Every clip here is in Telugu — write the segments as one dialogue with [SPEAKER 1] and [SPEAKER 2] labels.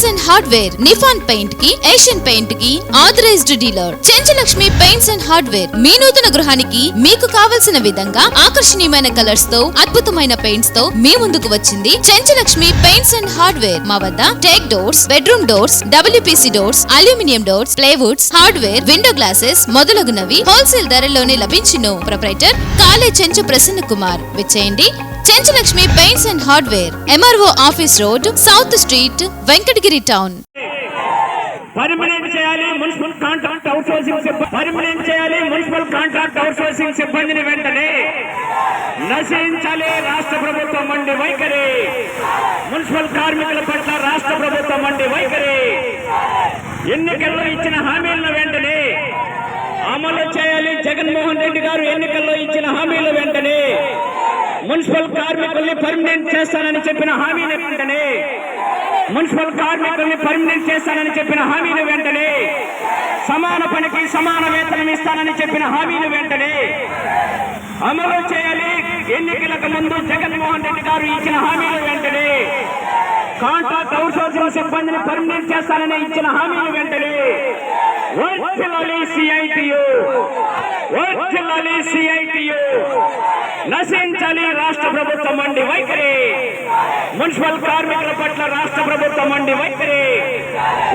[SPEAKER 1] Paints and hardware. నిఫాన్ పెయింట్కి Asian పెయింట్కి authorised dealer. Chenchalakshmi paints and hardware. మీ నూతన గృహానికి మీకు కావలసిన విధంగా ఆకర్షణీయమైన కలర్స్తో అద్భుతమైన పెయింట్స్తో మీ ముందుకు వచ్చింది చెంచలక్ష్మి పెయింట్స్ అండ్ హార్డ్వేర్. మా వద్ద teak doors bedroom doors WPC doors aluminium doors plywoods hardware window glasses మొదలగునవి హోల్సేల్ ధరల్లోనే లభించును. Proprietor Kale Chenchu Prasanna Kumar. విచ్చేయండి. Chenchalakshmi paints and hardware MRO office road south street Venkatagiri town
[SPEAKER 2] permanent చేయాలి మున్సిపల్ కాంట్రాక్ట్ అవుట్సోర్సింగ్ సిబ్బంది. పర్మనెంట్ చేయాలి మున్సిపల్ కాంట్రాక్ట్ అవుట్సోర్సింగ్ సిబ్బందిని వెంటనే నశించాలి రాష్ట్ర ప్రభుత్వం మండి వైఖరి. మున్సిపల్ కార్మికుల పట్ల రాష్ట్ర ప్రభుత్వం మండి వైఖరి. ఎన్నికల్లో ఇచ్చిన హామీలను వెంటనే అమలు చేయాలి జగన్మోహన్ రెడ్డి గారు ఎన్నికల్లో ఇచ్చిన హామీలు మున్సిపల్ కార్మికుల్ని పర్మినెంట్ చేస్తానని చెప్పిన హామీని వెంటనే మున్సిపల్ కార్మికుల్ని పర్మినెంట్ చేస్తానని చెప్పిన హామీని వెంటనే సమాన పనికి సమాన వేతనం ఇస్తానని చెప్పిన హామీని వెంటనే అమలు చేయాలి. ఎన్నికలకు ముందు జగన్మోహన్ రెడ్డి గారు ఇచ్చిన హామీని వెంటనే కాంట్రాక్ట్ అవుట్సోర్సింగ్ సిబ్బందిని పర్మినెంట్ చేస్తానని ఇచ్చిన హామీలు వెంటనే వర్తిల్లాలి సిఐటియు వర్తిల్లాలి సిఐటియు. నశించాలి రాష్ట్ర ప్రభుత్వం మండి వైఖరి. మున్సిపల్ కార్మికుల పట్ల రాష్ట్ర ప్రభుత్వం మండి వైఖరి.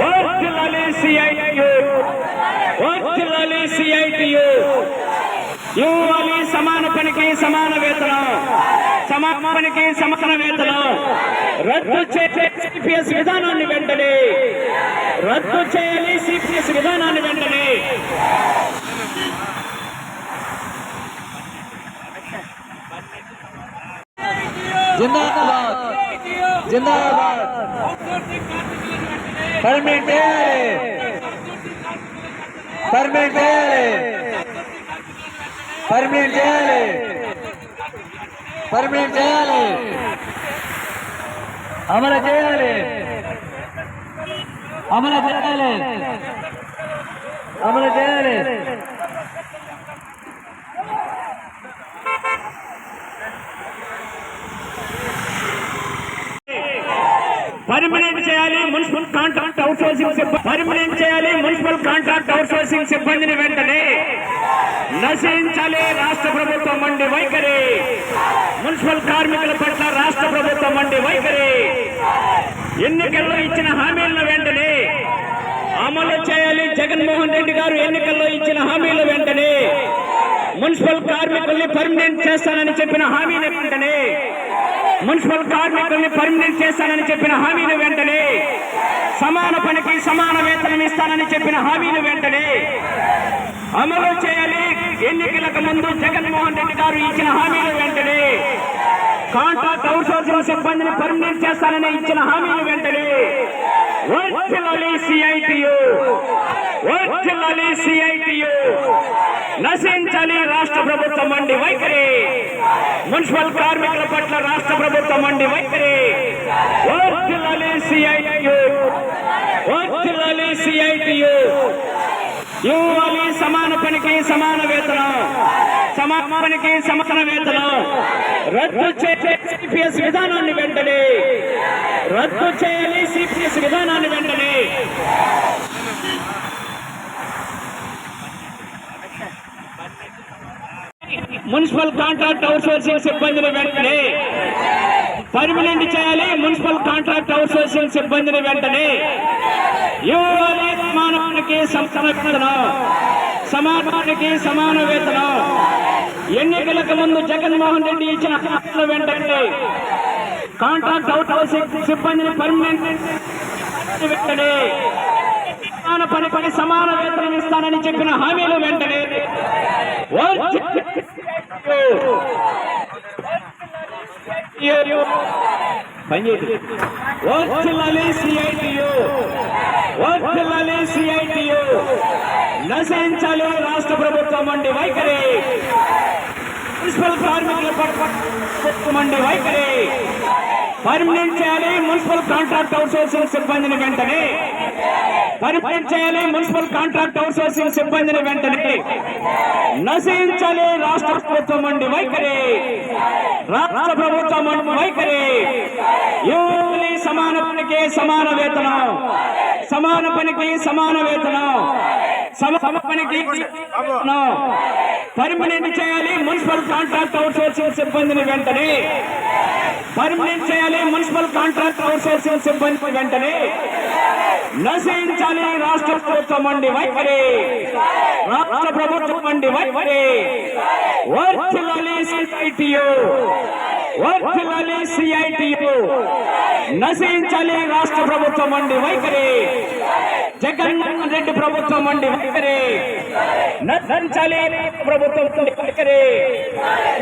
[SPEAKER 2] వర్తిల్లాలి సిఐటియు వర్తిల్లాలి సిఐటియు ఇవ్వాలి సమాన పనికి సమాన వేతనం. సమాన పనికి సమాన వేతనం. రద్దు చేసే సిపిఎస్ విధానాన్ని వెంటనే. రద్దు చేయాలి సిపిఎస్ విధానాన్ని వెంటనే.
[SPEAKER 3] జిందాబాద్ జిందాబాద్ పర్మనెంట్ చేయాలి పర్మనెంట్ చేయాలి పర్మనెంట్ చేయాలి పర్మనెంట్ చేయాలి అమలు చేయాలి అమలు చేయాలి అమలు చేయాలి
[SPEAKER 2] పర్మనెంట్ చేయాలి మున్సిపల్ కాంట్రాక్ట్ అవుట్సోర్సింగ్ సిబ్బంది పర్మనెంట్ చేయాలి మున్సిపల్ కాంట్రాక్ట్ అవుట్సోర్సింగ్ సిబ్బందిని వెంటనే నశించాలి రాష్ట్ర ప్రభుత్వం మండి వైఖరి. మున్సిపల్ కార్మికుల పట్ల రాష్ట్ర ప్రభుత్వం మండి వైఖరి. ఎన్నికల్లో ఇచ్చిన హామీలను వెంటనే అమలు చేయాలి. జగన్మోహన్ రెడ్డి గారు ఎన్నికల్లో ఇచ్చిన హామీల వెంటనే. మున్సిపల్ కార్మికుల్ని పర్మనెంట్ చేస్తానని చెప్పిన హామీని వెంటనే మున్సిపల్ కార్మికుల్ని పరిమితం చేస్తానని చెప్పిన హామీని వెంటనే సమాన పనికి సమాన వేతనం ఇస్తానని చెప్పిన హామీలు వెంటనే అమలు చేయాలి. ఎన్నికలకు ముందు జగన్మోహన్ రెడ్డి గారు ఇచ్చిన హామీలు వెంటనే కాంట్రాక్ట్ అవుట్సోర్సింగ్ సిబ్బందిని పరిమితం చేస్తానని ఇచ్చిన హామీలు వెంటనే వర్తిల్లాలి సిఐటియు వర్తిల్లాలి సిఐటియు నశించాలి రాష్ట్ర ప్రభుత్వం అండి వైఖరి. మున్సిపల్ కార్మికుల పట్ల రాష్ట్ర ప్రభుత్వం అండి వైఖరి. సమాన పనికి సమాన వేతనం సమాన పనికి వేతనం రద్దు చేసే సిపిఎస్ విధానాన్ని వెంటనే రద్దు చేయాలి సిపిఎస్ విధానాన్ని వెంటనే. మున్సిపల్ కాంట్రాక్ట్ అవుట్సోర్సింగ్ సిబ్బందిని వెంటనే పర్మనెంట్ చేయాలి మున్సిపల్ కాంట్రాక్ట్ అవుట్సోర్సింగ్ సిబ్బందిని వెంటనే. ఇవ్వాలి సమానానికి సమాన వేతనం. సమానానికి సమాన వేతనం. ఎన్నికలకు ముందు జగన్మోహన్ రెడ్డి ఇచ్చిన హామీల వెంటనే కాంట్రాక్ట్ అవుట్ హౌస్ సిబ్బందిని పర్మనెంట్ వెంటనే సమాన పని పని సమాన వేతనం ఇస్తానని చెప్పిన హామీలు వెంటనే నశించాలి రాష్ట్ర ప్రభుత్వం అండి వైఖరి. మున్సిపల్ కార్మికుల పట్ల మండి వైఖరి. పర్మనెంట్ చేయాలి మున్సిపల్ కాంట్రాక్ట్ అవుట్సోర్సింగ్ సిబ్బందిని వెంటనే. పర్మనెంట్ చేయాలి మున్సిపల్ కాంట్రాక్ట్ అవుట్సోర్సింగ్ సిబ్బందిని వెంటనే. నశించాలి రాష్ట్ర ప్రభుత్వం అండి వైఖరి. రాష్ట్ర ప్రభుత్వం వైఖరి. సమాన సమాన వేతనం సమాన పనికి సమాన వేతనం సమ పనికి వేతనం. పర్మనెంట్ చేయాలి మున్సిపల్ కాంట్రాక్ట్ అవుట్సోర్సింగ్ సిబ్బందిని వెంటనే. పర్మనెంట్ చేయాలి మున్సిపల్ కాంట్రాక్ట్ అవుట్సోర్సింగ్ సిబ్బందిని వెంటనే. నశించాలి రాష్ట్ర ప్రభుత్వం అండి వైఖరి. రాష్ట్ర ప్రభుత్వం అండి వైఖరి. వర్చువల్ సిఐటియు వర్చువల్ సిఐటియు నశించాలి రాష్ట్ర ప్రభుత్వం మండి వైఖరి. జగన్మోహన్ రెడ్డి ప్రభుత్వం మండి వైఖరి. నశించాలి ప్రభుత్వం వైఖరి.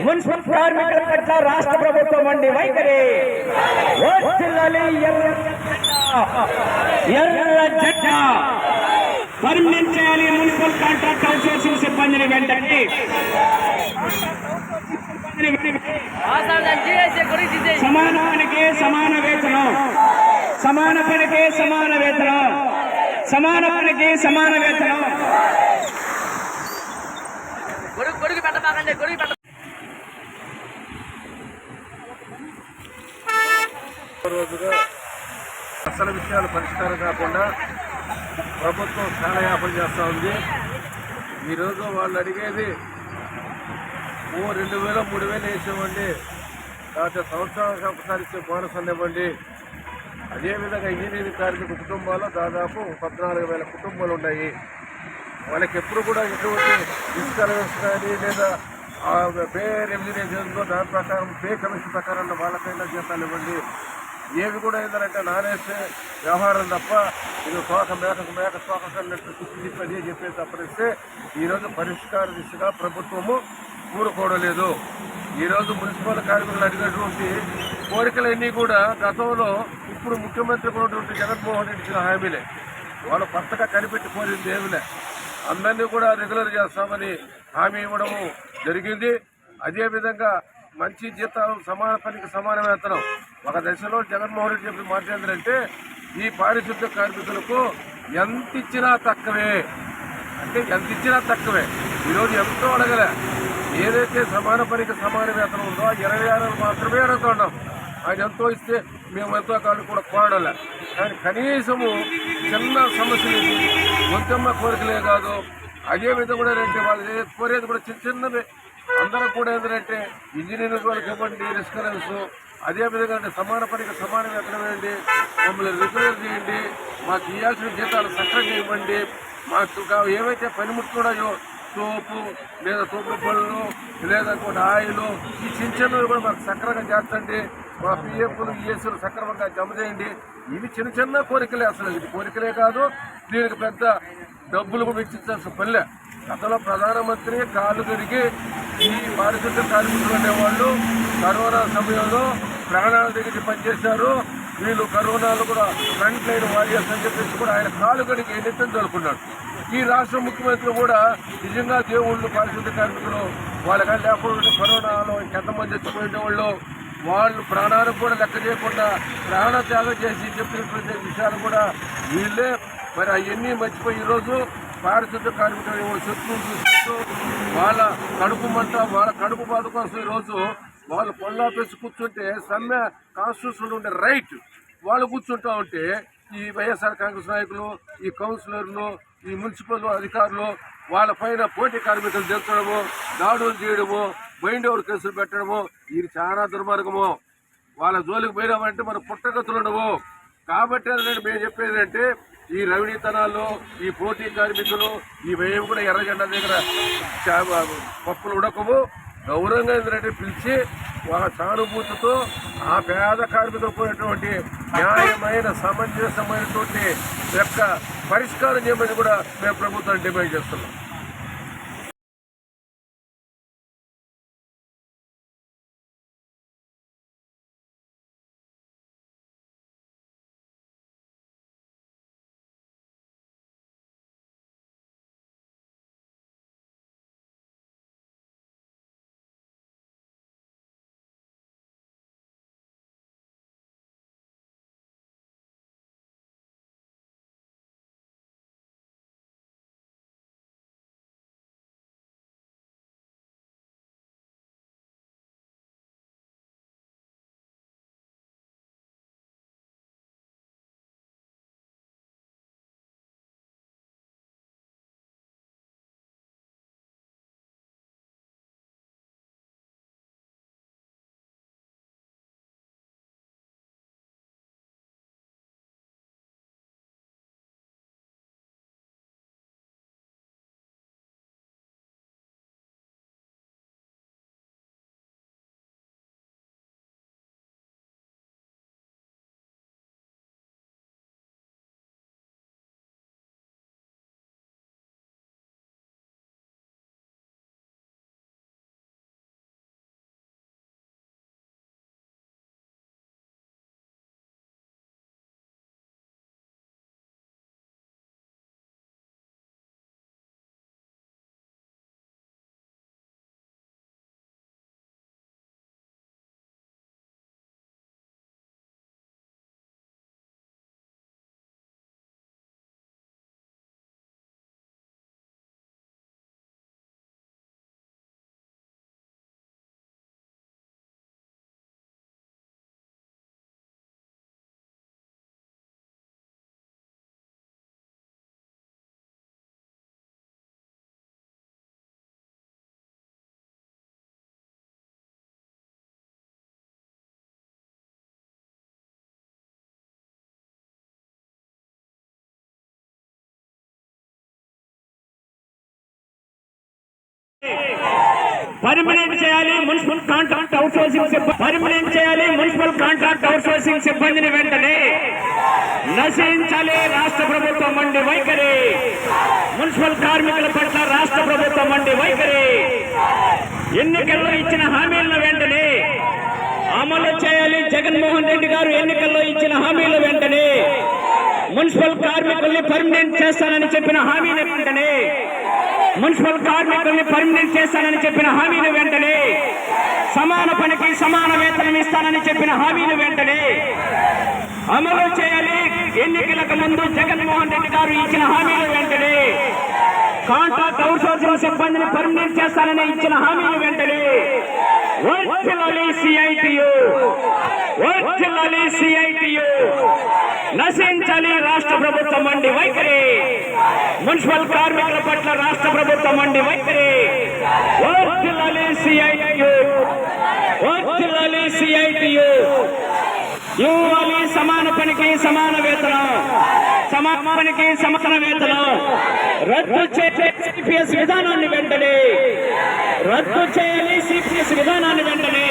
[SPEAKER 2] మున్సిపల్ కార్మికుల పట్ల రాష్ట్ర ప్రభుత్వం మండి వైఖరి. ఎర్ర జెండా. పర్మనెంట్ చేయాలి మున్సిపల్ కాంట్రాక్ట్ అవుట్సోర్సింగ్ సిబ్బందిని వెంటనే. సమాన పనికి సమాన సమాన పనికి సమాన వేతనం. సమాన పనికి సమాన వేతనం.
[SPEAKER 4] రోజుగా అసలు విషయాలు పరిష్కారం కాకుండా ప్రభుత్వం కాలయాపన చేస్తూ ఉంది. ఈరోజు వాళ్ళు అడిగేది ఓ రెండు వేల మూడు వేలు వేసామండి లేకపోతే సంవత్సరానికి ఒకసారి ఇచ్చే బోనస్ ఇవ్వండి అదేవిధంగా ఇంజనీరింగ్ కార్మిక కుటుంబాల్లో దాదాపు పద్నాలుగు వేల కుటుంబాలు ఉన్నాయి. వాళ్ళకి ఎప్పుడు కూడా ఎటువంటి ఇసుక కానీ లేదా ఆ పే రెమ్యునేషన్లో దాని ప్రకారం పే కమిషన్ ప్రకారం వాళ్ళకైనా జీతాలు ఇవ్వండి. ఏవి కూడా ఏంటంటే నానేస్తే వ్యవహారం తప్ప ఇది తోక మేకకు మేక తోక కన్నట్టు తిప్పి తిప్పి అదే చెప్పేసి తప్పనిస్తే ఈరోజు పరిష్కార దిశగా ప్రభుత్వము కూరుకోవడలేదు ఈరోజు మున్సిపల్ కార్మికులు అడిగినటువంటి కోరికలన్నీ కూడా గతంలో ఇప్పుడు ముఖ్యమంత్రి ఉన్నటువంటి జగన్మోహన్ రెడ్డి ఇచ్చిన హామీలే. వాళ్ళు కొత్తగా కనిపెట్టి కోరింది ఏమిలే. అందరినీ కూడా రెగ్యులర్ చేస్తామని హామీ ఇవ్వడము జరిగింది. అదేవిధంగా మంచి జీతాలు సమాన పనికి సమాన వేతనం ఒక దశలో జగన్మోహన్ రెడ్డి చెప్పి మాట్లాడిందంటే ఈ పారిశుద్ధ్య కార్మికులకు ఎంత ఇచ్చినా తక్కువే. అంటే ఎంత ఇచ్చినా తక్కువే. ఈరోజు ఎంతో అడగలే. ఏదైతే సమాన పనికి సమాన వేతనం ఉందో ఆ ఇరవై ఆరు మాత్రమే అడుగుతున్నాం. ఆయన ఎంతో ఇస్తే మేము ఎంతో కాదు కూడా కోరడలే కానీ కనీసము చిన్న సమస్యలు ఇది కోరికలే కాదు. అదే విధంగా కూడా ఏంటంటే వాళ్ళు ఏ- కోరేది కూడా చిన్న చిన్నవి. అందరూ కూడా ఏంటంటే ఇంజనీరింగ్ వాళ్ళకి ఇవ్వండి రిస్కరెన్స్ అదే విధంగా అంటే సమాన పనికి సమాన వేతనం వేయండి? మమ్మల్ని రెగ్యులర్ చేయండి. మాకు ఇవ్వాల్సిన జీతాలు సక్రంగా ఇవ్వండి. మాకు ఏవైతే పనిముట్లు ఉన్నాయో సోపు లేదా సోపు పళ్ళు లేదా కొన్ని ఆయిల్ ఈ చిన్న చిన్నవి కూడా మాకు సక్రంగా చేస్తండి. మా పిఎఫ్లు ఈఎస్లు సక్రమంగా జమ చేయండి. ఇవి చిన్న చిన్న కోరికలే అసలు. ఇది కోరికలే కాదు దీనికి పెద్ద డబ్బులు కూడా పల్లె. గతంలో ప్రధానమంత్రి కాళ్ళు తిరిగి ఈ పారిశుద్ధ్య కార్మికులు అనేవాళ్ళు కరోనా సమయంలో ప్రాణాల దగ్గర పనిచేశారు. వీళ్ళు కరోనాలో కూడా ఫ్రంట్ లైన్ వారియర్స్ అని చెప్పేసి కూడా ఆయన కాలు కడిగి నిత్యం జరుపుకున్నాడు ఈ రాష్ట్ర ముఖ్యమంత్రి కూడా నిజంగా దేవుళ్ళు పారిశుద్ధ్య కార్మికులు వాళ్ళకి లేకుండా కరోనాలో ఎంతమంది చచ్చిపోయిన వాళ్ళు ప్రాణాలు కూడా లెక్క చేయకుండా ప్రాణ త్యాగం చేసి చెప్పినటువంటి విషయాలు కూడా వీళ్ళే. మరి అవన్నీ మర్చిపోయి ఈరోజు పారిశుద్ధ్య కార్మికులు శత్రువులు చూసుకుంటూ వాళ్ళ కడుపు మంట వాళ్ళ కడుపు బాధ కోసం ఈరోజు వాళ్ళు పొల్లాపేసి కూర్చుంటే సమ్మె కాన్స్టిట్యూషన్లో ఉండే రైట్ వాళ్ళు కూర్చుంటా ఉంటే ఈ వైఎస్ఆర్ కాంగ్రెస్ నాయకులు ఈ కౌన్సిలర్లు ఈ మున్సిపల్ అధికారులు వాళ్ళ పైన పోటీ కార్మికులు దించడము దాడులు చేయడము బైండ్ ఓవర్ కేసులు పెట్టడము ఇది చాలా దుర్మార్గము. వాళ్ళ జోలికి పోయినామంటే మన పుట్టగతులు ఉండవు. కాబట్టి ఏంటంటే మేము చెప్పేది అంటే ఈ రవిణీతనాలు ఈ పోటీ కార్మికులు ఈ కూడా ఎర్రజెండా దగ్గర చా- పప్పులు ఉడకము. గౌరవంగా ఏంటంటే పిలిచి వాళ్ళ సానుభూతితో ఆ పేద కార్మికులకు పోయినటువంటి న్యాయమైన సమంజసమైనటువంటి యొక్క పరిష్కారం చేయమని కూడా మేము ప్రభుత్వాన్ని డిమాండ్ చేస్తున్నాం.
[SPEAKER 2] పర్మనెంట్ చేయాలి మున్సిపల్ కాంట్రాక్ట్ అవుట్సోర్సింగ్ సిబ్బంది పర్మనెంట్ చేయాలి మున్సిపల్ కాంట్రాక్ట్ అవుట్సోర్సింగ్ సిబ్బందిని వెంటనే నశించాలి రాష్ట్ర ప్రభుత్వం మండి వైఖరి. మున్సిపల్ కార్మికుల పట్ల రాష్ట్ర ప్రభుత్వం మండి వైఖరి. ఎన్నికల్లో ఇచ్చిన హామీలను వెంటనే అమలు చేయాలి జగన్మోహన్ రెడ్డి గారు ఎన్నికల్లో ఇచ్చిన హామీల వెంటనే. మున్సిపల్ కార్మికుల్ని పర్మనెంట్ చేస్తానని చెప్పిన హామీని వెంటనే మున్సిపల్ కార్మికుల్ని పర్మనెంట్ చేస్తానని చెప్పిన హామీలు వెంటనే సమాన పనికి సమాన వేతనం ఇస్తానని చెప్పిన హామీలు వెంటనే అమలు చేయాలి. ఎన్నికలకు ముందు జగన్మోహన్ రెడ్డి గారు ఇచ్చిన హామీలు వెంటనే కాంట్రాక్ట్ అవుట్సోర్సింగ్ సిబ్బందిని పర్మనెంట్ చేస్తానని ఇచ్చిన హామీలు వెంటనే వర్ధిల్లాలి సిఐటియు వర్ధిల్లాలి సిఐటియు నశించాలి రాష్ట్ర ప్రభుత్వం మండి వైఖరి. మున్సిపల్ కార్మికుల పట్ల రాష్ట్ర ప్రభుత్వం అండి వైఖరి వర్ధిల్లాలి సమాన పనికి సమాన వేతనం. సమాన పనికి సమాన వేతనం. రద్దు చేసే సిపిఎస్ విధానాన్ని వెంటనే. రద్దు చేయాలి సిపిఎస్ విధానాన్ని వెంటనే.